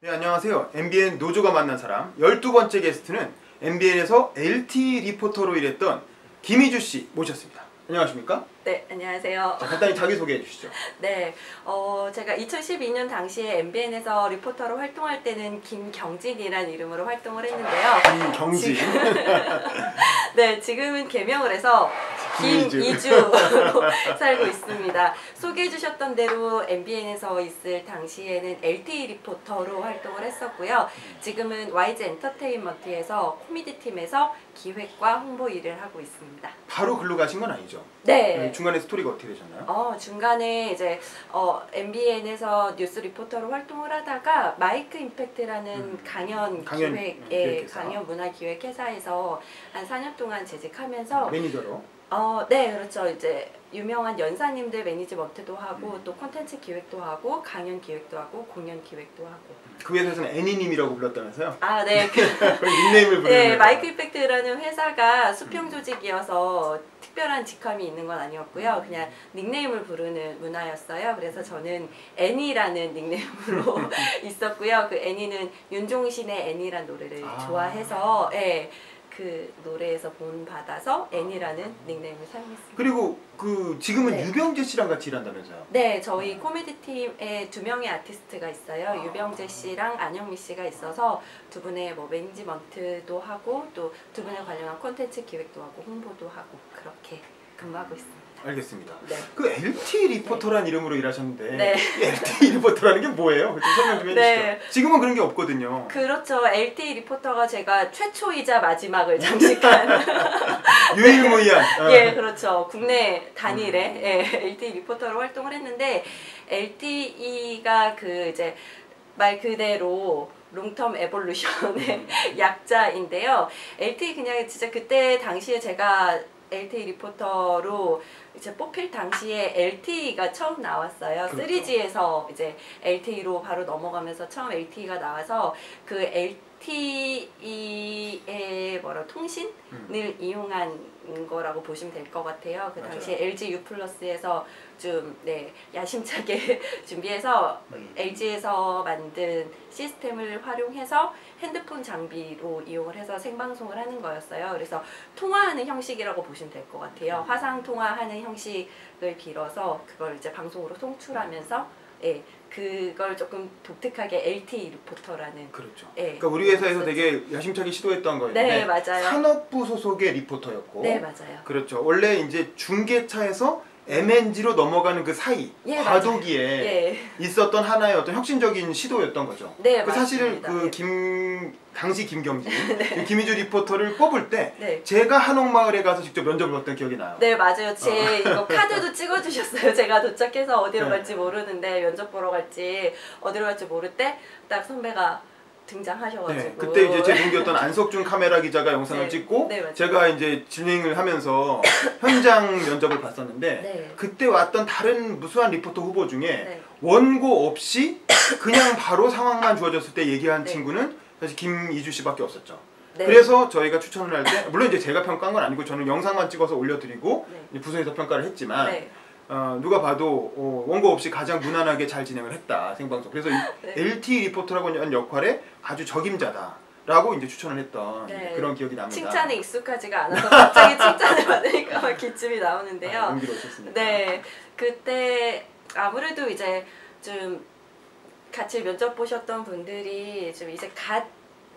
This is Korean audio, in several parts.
네, 안녕하세요. MBN 노조가 만난 사람 12번째 게스트는 MBN에서 LT 리포터로 일했던 김희주 씨 모셨습니다. 안녕하십니까? 네, 안녕하세요. 자, 간단히 자기소개해 주시죠. 네, 어, 제가 2012년 당시에 MBN에서 리포터로 활동할 때는 김경진이라는 이름으로 활동을 했는데요. 김경진. 네, 지금은 개명을 해서 김이주. 김이주로 살고 있습니다. 소개해 주셨던 대로 MBN에서 있을 당시에는 LTE 리포터로 활동을 했었고요. 지금은 YG 엔터테인먼트에서 코미디 팀에서 기획과 홍보 일을 하고 있습니다. 바로 글로 가신 건 아니죠? 네. 중간에 스토리가 어떻게 되셨나요? 어, 중간에 이제 어, MBN에서 뉴스 리포터로 활동을 하다가 마이크 임팩트라는 음. 강연, 강연, 기획, 음, 예. 강연 문화 기획 회사에서 한 4년 동안 재직하면서 매니저로. 어, 네, 그렇죠. 이제 유명한 연사님들 매니지먼트도 하고 음. 또 콘텐츠 기획도 하고 강연 기획도 하고 공연 기획도 하고. 그 회사에서는 애니님이라고 불렀다면서요? 아, 네. 그, 닉네임을 부르는 네. 마이크 임팩트라는 회사가 음. 수평 조직이어서 특별한 직함이 있는 건 아니었고요. 그냥 닉네임을 부르는 문화였어요. 그래서 저는 애니라는 닉네임으로 있었고요. 그 애니는 윤종신의 애니란 노래를 아. 좋아해서 예, 그 노래에서 본 받아서 애니라는 닉네임을 사용했습니다. 그리고 그 지금은 네. 유병재 씨랑 같이 일한다면서요? 네, 저희 코미디 팀에 두 명의 아티스트가 있어요. 유병재 씨랑 안영미 씨가 있어서 두 분의 뭐 매니지먼트도 하고 또 두 분에 관련한 콘텐츠 기획도 하고 홍보도 하고 그렇게 근무하고 있습니다. 알겠습니다. 네. 그 LT 리포터란 이름으로 일하셨는데 네. 이 LT 리포터라는 게 뭐예요? 좀 설명 좀 해주시죠. 네. 지금은 그런 게 없거든요. 그렇죠. LTE 리포터가 제가 최초이자 마지막을 장식한 유일무이한. 어. 예, 그렇죠. 국내 단일의 음. 예, LTE 리포터로 활동을 했는데 LTE가 그 이제 말 그대로 롱텀 에볼루션의 음. 약자인데요. LTE 그냥 진짜 그때 당시에 제가 LTE 리포터로 이제 뽑힐 당시에 LTE가 처음 나왔어요. 그렇죠. 3G에서 이제 LTE로 바로 넘어가면서 처음 LTE가 나와서 그 LTE의 뭐라 통신을 음. 이용한 거라고 보시면 될 것 같아요. 그 맞아요. 당시에 LG U 플러스에서 좀 네, 야심차게 준비해서 음. LG에서 만든 시스템을 활용해서 핸드폰 장비로 이용을 해서 생방송을 하는 거였어요. 그래서 통화하는 형식이라고 보시면 될 것 같아요. 음. 화상 통화하는 형식을 빌어서 그걸 이제 방송으로 송출하면서 예, 그걸 조금 독특하게 LTE 리포터라는 그렇죠. 예, 그러니까 우리 회사에서 되게 야심차게 시도했던 거였는데 네, 맞아요. 산업부 소속의 리포터였고 네, 맞아요. 그렇죠. 원래 이제 중계차에서 MNG로 넘어가는 그 사이 예, 과도기에 예. 있었던 하나의 어떤 혁신적인 시도였던 거죠. 네, 그 사실은. 그 네. 김 당시 김경진 그 김희주 리포터를 뽑을 때 네. 제가 한옥마을에 가서 직접 면접을 봤던 기억이 나요. 네 맞아요 제 이거 카드도 찍어주셨어요 제가 도착해서 어디로 네. 갈지 모르는데 면접 보러 갈지 어디로 갈지 모를 때 딱 선배가 등장하셔가지고 네, 그때 이제 제 동기였던 안석준 카메라 기자가 영상을 네, 찍고 네. 제가 이제 진행을 하면서 현장 면접을 봤었는데 네. 그때 왔던 다른 무수한 리포터 후보 중에 네. 원고 없이 그냥 바로 상황만 주어졌을 때 얘기한 네. 친구는 사실 김이주 씨밖에 없었죠. 네. 그래서 저희가 추천을 할 때 물론 이제 제가 평가한 건 아니고 저는 영상만 찍어서 올려드리고 부서에서 평가를 했지만 네. 어, 누가 봐도 어, 원고 없이 가장 무난하게 잘 진행을 했다 생방송. 그래서 이 네. LT 리포터라고 하는 역할에 아주 적임자다라고 이제 추천을 했던 네. 그런 기억이 납니다. 칭찬에 익숙하지가 않아서 갑자기 칭찬을 받으니까 막 기침이 아, 나오는데요 용기로 오셨습니다. 네 그때 아무래도 이제 좀 같이 면접 보셨던 분들이 좀 이제 갓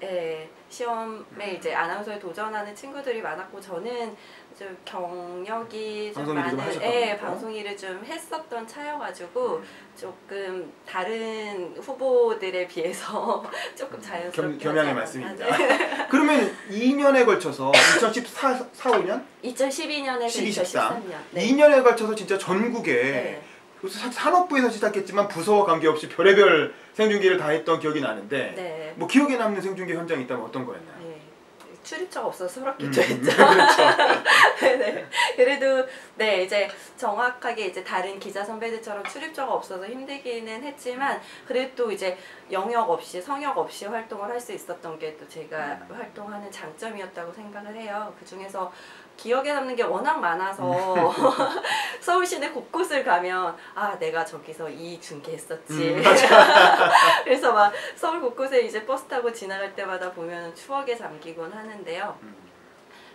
예, 시험에 이제 아나운서에 도전하는 친구들이 많았고 저는 좀 경력이 좀좀 많은 하셨던 예? 방송 일을 좀 했었던 차여가지고 음. 조금 다른 후보들에 비해서 조금 겸, 자연스럽게 겸 양의 하지 않았나. 말씀입니다. 네. 그러면 2년에 걸쳐서 2014, 4, 5년? 2012년에서 12, 13. 2013년. 네. 2년에 걸쳐서 진짜 전국에 네. 그래서 사- 산업부에서 시작했지만 부서와 관계없이 별의별 생중계를 다 했던 기억이 나는데 네. 뭐 기억에 남는 생중계 현장이 있다면 어떤 거였나요? 네. 출입처가 없어서 음, 서럽기도 했죠. 그렇죠. 네. 그래도 네 이제 정확하게 이제 다른 기자 선배들처럼 출입처가 없어서 힘들기는 했지만 그래도 또 이제 영역 없이 성역 없이 활동을 할 수 있었던 게 또 제가 음. 활동하는 장점이었다고 생각을 해요. 그 중에서 기억에 남는 게 워낙 많아서 음. 서울 시내 곳곳을 가면 아 내가 저기서 이 중계했었지. 음. 그래서 막 서울 곳곳에 이제 버스 타고 지나갈 때마다 보면 추억에 잠기곤 하는데요. 음.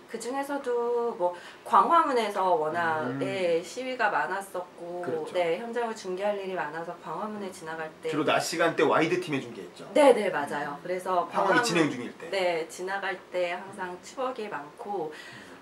그 중에서도 뭐 광화문에서 워낙 음. 네, 시위가 많았었고 그렇죠. 네 현장을 중계할 일이 많아서 광화문에 지나갈 때 주로 낮 시간대 와이드 팀에 중계했죠. 네네 맞아요. 그래서 상황이 광화문- 진행 중일 때. 네 지나갈 때 항상 추억이 많고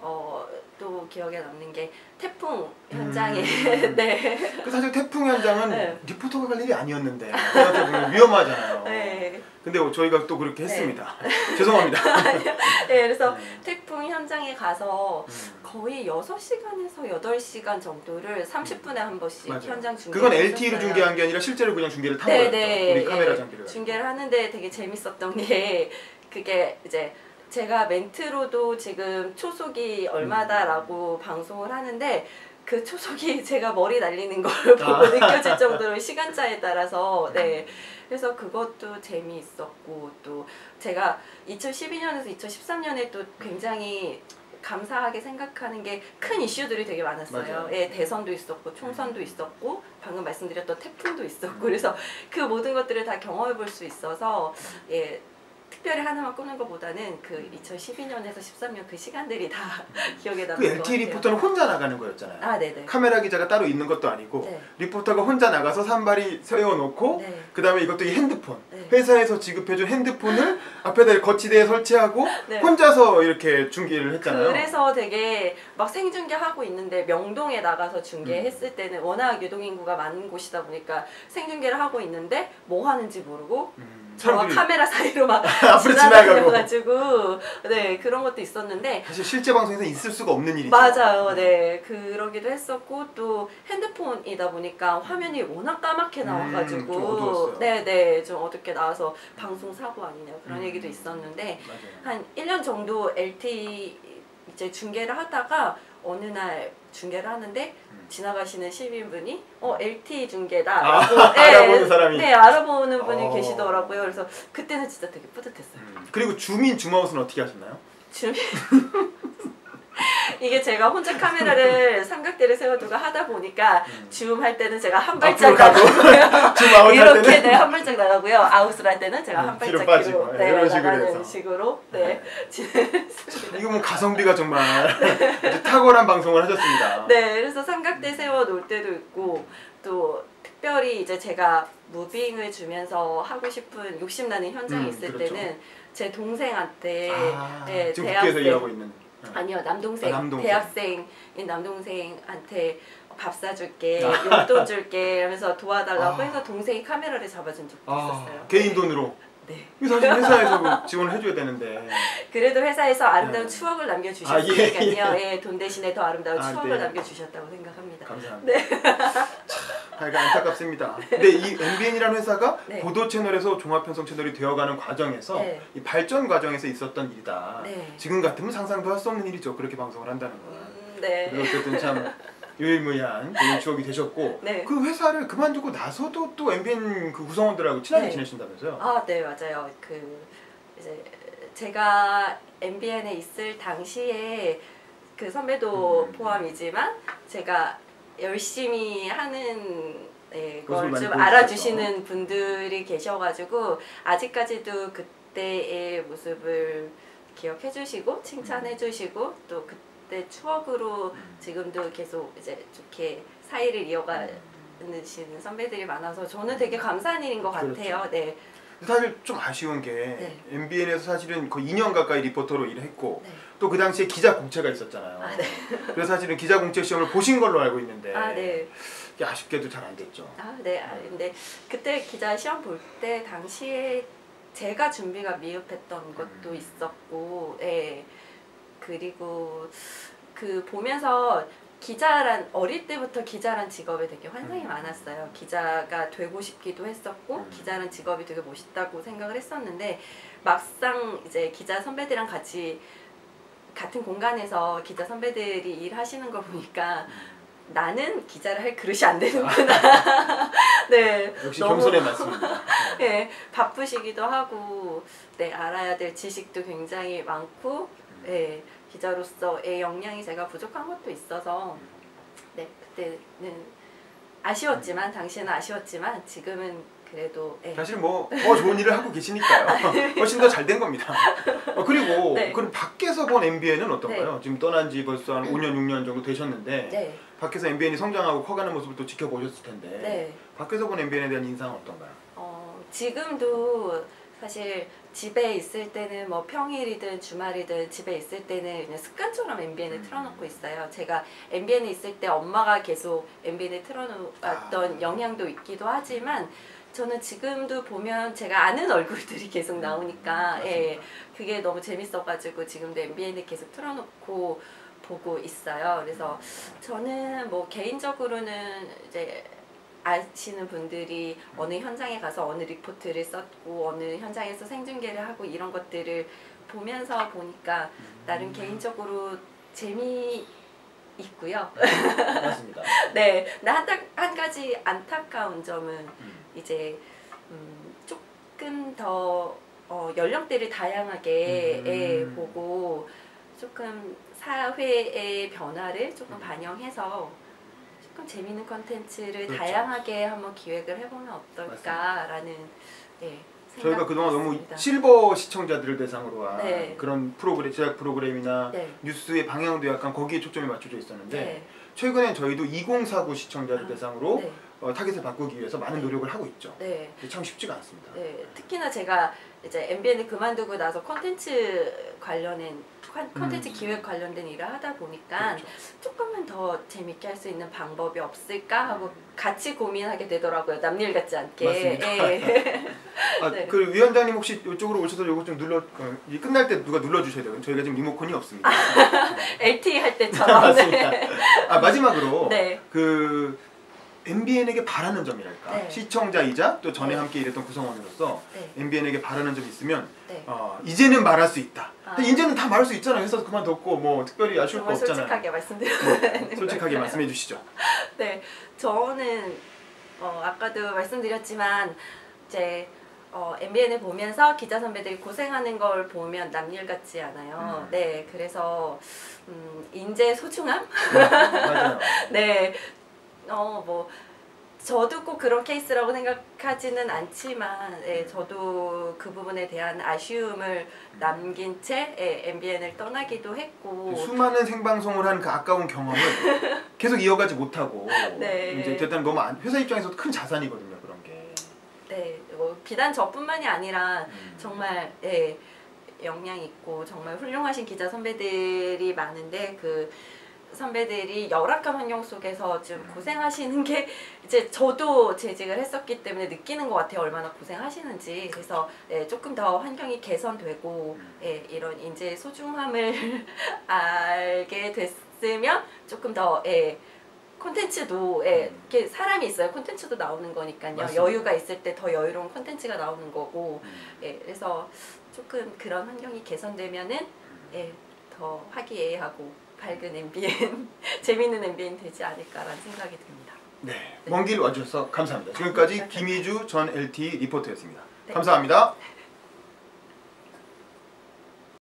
어, 또 기억에 남는 게 태풍 현장에 음. 네. 그 사실 태풍 현장은 네. 리포터가 갈 일이 아니었는데 보면 위험하잖아요. 네. 근데 저희가 또 그렇게 네. 했습니다. 죄송합니다. 네, 그래서 음. 태풍 현장에 가서 음. 거의 6시간에서 8시간 정도를 30분에 한 번씩 맞아요. 현장 중계 그건 LTE로 중계한 게 아니라 실제로 그냥 중계를 탄 거였죠. 우리 카메라 예, 장비를. 중계를 하는데 되게 재밌었던 게 그게 이제 제가 멘트로도 지금 초속이 얼마다라고 방송을 하는데 그 초속이 제가 머리 날리는 걸 보고 아. 느껴질 정도로 시간차에 따라서 네. 그래서 그것도 재미있었고 또 제가 2012년에서 2013년에 또 굉장히 감사하게 생각하는 게 큰 이슈들이 되게 많았어요. 예, 대선도 있었고 총선도 있었고 방금 말씀드렸던 태풍도 있었고 음. 그래서 그 모든 것들을 다 경험해 볼 수 있어서 예 특별히 하나만 꼽는 것보다는 그 2012년에서 13년 그 시간들이 다 기억에 남는 그것 LTE 같아요. 리포터는 혼자 나가는 거였잖아요. 아 네네. 카메라 기자가 따로 있는 것도 아니고 네. 리포터가 혼자 나가서 산발이 세워놓고 네. 그 다음에 이것도 이 핸드폰 네. 회사에서 지급해준 핸드폰을 앞에다 거치대에 설치하고 네. 혼자서 이렇게 중계를 했잖아요. 그래서 되게 막 생중계 하고 있는데 명동에 나가서 중계했을 음. 때는 워낙 유동인구가 많은 곳이다 보니까 생중계를 하고 있는데 뭐 하는지 모르고 음, 저와 사람들이 카메라 사이로 막 앞으로 지나가고 지나가가지고 네 그런 것도 있었는데 사실 실제 방송에서 있을 수가 없는 일이죠. 맞아요. 네. 그러기도 했었고 또 핸드폰이다 보니까 화면이 워낙 까맣게 음, 나와가지고 좀 어두웠어요. 네네 좀 어둡게 나와서 방송 사고 아니냐 그런 음. 얘기도 있었는데 맞아요. 한 1년 정도 LTE 이제 중계를 하다가 어느 날 중계를 하는데 음. 지나가시는 시민분이 어 LTE 중계다 아, 라고 알아보는 사람이. 네 알아보는 분이 어. 계시더라고요. 그래서 그때는 진짜 되게 뿌듯했어요. 음, 그리고 주민 줌아웃은 어떻게 하셨나요? 주민 이게 제가 혼자 카메라를 삼각대를 세워두고 하다 보니까 음. 줌할 때는 제가 한 발짝 가고 나가고요. 이렇게 네, 한 발짝 나가고요. 아웃을 할 때는 제가 음, 한 발짝 빠지고, 뒤로 네, 네, 이런 식으로. 식으로 네. 진행했습니다. 이거 뭐 가성비가 정말 탁월한 방송을 하셨습니다. 네, 그래서 삼각대 세워 놓을 때도 있고 또 특별히 이제 제가 무빙을 주면서 하고 싶은 욕심나는 현장이 음, 있을 그렇죠. 때는 제 동생한테 아, 네, 지금 대학생 일하고 있는. 어. 아니요 남동생, 아, 남동생. 대학생인 남동생한테 밥 사줄게 아. 용돈 줄게 하면서 도와달라고 아. 해서 동생이 카메라를 잡아준 적도 아, 있었어요. 개인 돈으로. 네. 사실 회사에서 그 지원을 해줘야 되는데. 그래도 회사에서 아름다운 네. 추억을 아, 남겨주셨으니까요. 예, 예, 돈 대신에 더 아름다운 아, 추억을 네. 남겨주셨다고 생각합니다. 감사합니다. 네. 하여간 안타깝습니다. 근데 이 MBN이라는 회사가 네. 보도 채널에서 종합편성 채널이 되어가는 과정에서 네. 이 발전 과정에서 있었던 일이다. 네. 지금 같으면 상상도 할 수 없는 일이죠. 그렇게 방송을 한다는 건. 음, 네. 어쨌든 참 유일무이한 좋은 추억이 되셨고 네. 그 회사를 그만두고 나서도 또 MBN 그 구성원들하고 친하게 네. 지내신다면서요? 아, 네, 맞아요. 그 이제 제가 MBN에 있을 당시에 그 선배도 음. 포함이지만 제가 열심히 하는 네, 모습을 걸 많이 좀 보여주셔서. 알아주시는 분들이 계셔가지고 아직까지도 그때의 모습을 기억해주시고 칭찬해주시고 또 그때 추억으로 음. 지금도 계속 이제 좋게 사이를 이어가시는 선배들이 많아서 저는 되게 감사한 일인 것 그렇죠. 같아요. 네. 사실 좀 아쉬운 게 네. MBN에서 사실은 거의 2년 가까이 리포터로 일했고 네. 또그 당시에 기자 공채가 있었잖아요. 아, 네. 그래서 사실은 기자 공채 시험을 보신 걸로 알고 있는데 아, 네. 아쉽게도 잘 안 됐죠. 아, 네. 아, 근데 그때 기자 시험 볼 때 당시에 제가 준비가 미흡했던 것도 음. 있었고, 예. 그리고 그 보면서 기자란 어릴 때부터 기자란 직업에 되게 환상이 음. 많았어요. 기자가 되고 싶기도 했었고 음. 기자란 직업이 되게 멋있다고 생각을 했었는데 막상 이제 기자 선배들이랑 같이 같은 공간에서 기자 선배들이 일하시는 걸 보니까 나는 기자를 할 그릇이 안 되는구나. 네. 역시 너무- 겸손의 말씀입니다. 네, 바쁘시기도 하고, 네, 알아야 될 지식도 굉장히 많고, 네, 기자로서의 역량이 제가 부족한 것도 있어서, 네, 그때는 아쉬웠지만, 당시에는 아쉬웠지만, 지금은 그래도, 네, 사실 뭐 더 좋은 일을 하고 계시니까요. 훨씬 더 잘 된 겁니다. 어, 그리고 네. 그럼 밖에서 본 MBN은 어떤가요? 지금 떠난 지 벌써 한 5년, 6년 정도 되셨는데 네, 밖에서 MBN이 성장하고 커가는 모습을 또 지켜보셨을 텐데 네. 밖에서 본 MBN에 대한 인상은 어떤가요? 어, 지금도 사실 집에 있을 때는 뭐 평일이든 주말이든 집에 있을 때는 그냥 습관처럼 MBN을 음. 틀어놓고 있어요. 제가 MBN에 있을 때 엄마가 계속 MBN을 틀어놓았던 아. 영향도 있기도 하지만 저는 지금도 보면 제가 아는 얼굴들이 계속 나오니까 음, 예, 맞습니다. 그게 너무 재밌어가지고 지금도 MBN을 계속 틀어놓고 보고 있어요. 그래서 저는 뭐 개인적으로는 이제 아시는 분들이 어느 현장에 가서 어느 리포트를 썼고 어느 현장에서 생중계를 하고 이런 것들을 보면서 보니까 나름 개인적으로 재미 있고요. 맞습니다. 네, 나한 한 가지 안타까운 점은 음. 이제 음, 조금 더 어, 연령대를 다양하게 음. 예, 보고 조금 사회의 변화를 조금 음. 반영해서 조금 재밌는 컨텐츠를 그렇죠. 다양하게 한번 기획을 해보면 어떨까라는 예, 저희가 그동안 너무 생각이 있습니다. 실버 시청자들을 대상으로 한 네. 그런 프로그램 제작 프로그램이나 네, 뉴스의 방향도 약간 거기에 초점이 맞춰져 있었는데 네, 최근엔 저희도 2049 시청자를 아, 대상으로 네, 어, 타겟을 바꾸기 위해서 많은 네. 노력을 하고 있죠. 네. 참 쉽지가 않습니다. 네, 특히나 제가 이제 MBN을 그만두고 나서 컨텐츠 관련된 컨- 컨텐츠 음. 기획 관련된 일을 하다 보니까 그렇죠. 조금은 더 재밌게 할 수 있는 방법이 없을까 하고 음. 같이 고민하게 되더라고요. 남일 같지 않게. 맞습니다. 예. 아, 네. 그 위원장님 혹시 이쪽으로 오셔서 요거 좀 눌러 어, 이 끝날 때 누가 눌러 주셔야 돼요. 저희가 지금 리모컨이 없습니다. LTE 할 때처럼. 맞습니다. 네. 아 마지막으로 네. 그 MBN에게 바라는 점이랄까 네. 시청자이자 또 전에 네. 함께 일했던 구성원으로서 네. MBN에게 바라는 점이 있으면 네. 어, 이제는 말할 수 있다. 아. 이제는 다 말할 수 있잖아요. 회사 그만뒀고 뭐 특별히 아쉬울 거 없잖아요. 솔직하게 말씀드려야 네, 되는 솔직하게. 말씀해 주시죠. 네, 저는 어, 아까도 말씀드렸지만 이제 어, MBN을 보면서 기자 선배들이 고생하는 걸 보면 남일 같지 않아요. 음. 네, 그래서 음, 인재 소중함? 맞아요. 네, 어 뭐. 저도 꼭 그런 케이스라고 생각하지는 않지만, 예, 저도 그 부분에 대한 아쉬움을 남긴 채 예, MBN을 떠나기도 했고, 수많은 생방송을 한 그 아까운 경험을 계속 이어가지 못하고 네. 이제 일단 너무 안, 회사 입장에서도 큰 자산이거든요 그런 게. 네, 뭐 비단 저뿐만이 아니라 음. 정말 예, 역량 있고 정말 훌륭하신 기자 선배들이 많은데 그 선배들이 열악한 환경 속에서 좀 음. 고생하시는 게 이제 저도 재직을 했었기 때문에 느끼는 것 같아요 얼마나 고생하시는지 그래서 예, 조금 더 환경이 개선되고 음. 예, 이런 인재 소중함을 알게 됐으면 조금 더 예, 콘텐츠도 예, 음. 이렇게 사람이 있어요 콘텐츠도 나오는 거니까요 맞습니다. 여유가 있을 때 더 여유로운 콘텐츠가 나오는 거고 음. 예, 그래서 조금 그런 환경이 개선되면은 예, 더 화기애애하고 밝은 MBN, 재밌는 MBN 되지 않을까라는 생각이 듭니다. 네, 먼 길 와주셔서 감사합니다. 지금까지 김희주 전 LTE 리포터였습니다. 네. 감사합니다.